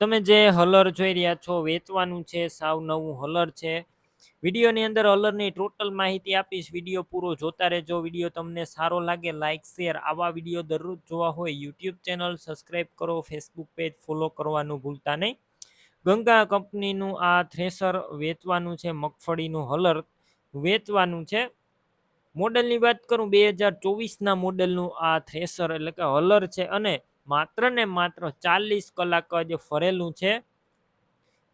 તમે જે હલર જોઈ રહ્યા છો, વેચવાનું છે, સાવ નવું હલર છે. વિડીયોની અંદર હલરની ટોટલ માહિતી આપીશ. વીડિયો પૂરો જોતા રહેજો. વીડિયો તમને સારો લાગે લાઇક શેર, આવા વીડિયો દરરોજ જોવા હોય, યુટ્યુબ ચેનલ સબસ્ક્રાઈબ કરો, ફેસબુક પેજ ફોલો કરવાનું ભૂલતા નહીં. ગંગા કંપનીનું આ થ્રેસર વેચવાનું છે, મગફળીનું હલર વેચવાનું છે. મોડલની વાત કરું, બે હજાર ચોવીસના મોડલનું આ થ્રેસર એટલે કે હલર છે અને માત્ર ને માત્ર ચાલીસ કલાક જ ફરેલું છે.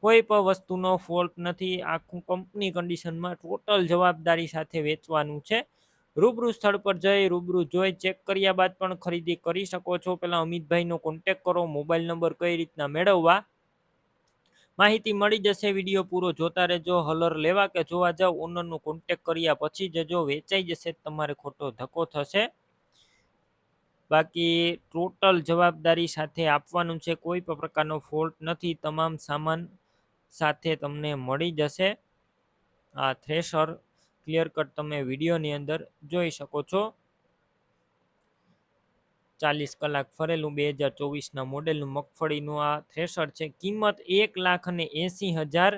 કોઈ પણ વસ્તુનો ફોલ્ટ નથી. આખું કંપની કન્ડિશનમાં ટોટલ જવાબદારી સાથે વેચવાનું છે. રૂબરૂ સ્થળ પર જઈ, રૂબરૂ જોઈ ચેક કર્યા બાદ પણ ખરીદી કરી શકો છો. પેલા અમિતભાઈનો કોન્ટેક કરો મોબાઈલ નંબર કઈ રીતના મેળવવા. માહિતી મળી જશે. વીડિયો પૂરો જોતા રહેજો. હલર લેવા કે જોવા જાવ. ઓનરનો કોન્ટેક કર્યા પછી જજો વેચાઈ જશે, તમારે ખોટો ધક્કો થશે. બાકી ટોટલ જવાબદારી સાથે આપવાનું છે, કોઈ પણ પ્રકારનો ફોલ્ટ નથી, તમામ સામાન સાથે તમને મળી જશે. આ થ્રેશર ક્લિયર કટ તમે વિડીયોની અંદર જોઈ શકો છો. ચાલીસ કલાક ફરેલું બે હજાર ચોવીસના મોડેલનું મગફળીનું આ થ્રેશર છે. કિંમત એક લાખ અને એંસી હજાર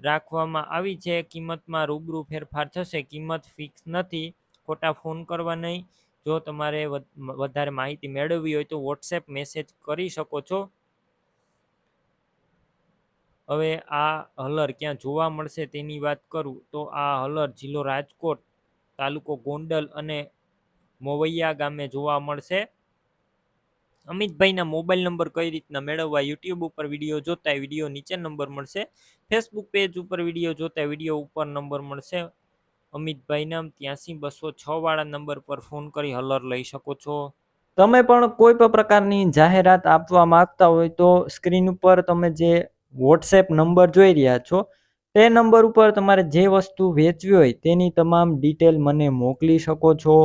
રાખવામાં આવી છે. કિંમતમાં રૂબરૂ ફેરફાર થશે. કિંમત ફિક્સ નથી. ખોટા ફોન કરવા નહીં. જો તમારે વધારે માહિતી મેળવવી હોય તો વોટ્સએપ મેસેજ કરી શકો છો. હવે આ હલર ક્યાં જોવા મળશે તેની વાત કરું તો આ હલર જિલ્લો રાજકોટ તાલુકો ગોંડલ અને મોવૈયા ગામે જોવા મળશે. અમિતભાઈના મોબાઈલ નંબર કઈ રીતના મેળવવા યુટ્યુબ ઉપર વીડિયો જોતા વીડિયો નીચે નંબર મળશે. ફેસબુક પેજ ઉપર વીડિયો જોતા વીડિયો ઉપર નંબર મળશે. અમિતભાઈના ત્યાંસી બસો છ વાળા નંબર પર ફોન કરી હલર લઈ શકો છો. તમે પણ કોઈ પણ પ્રકારની જાહેરાત આપવા માંગતા હોય તો સ્ક્રીન ઉપર તમે જે વોટ્સએપ નંબર જોઈ રહ્યા છો, તે નંબર ઉપર તમારે જે વસ્તુ વેચવી હોય તેની તમામ ડિટેલ મને મોકલી શકો છો.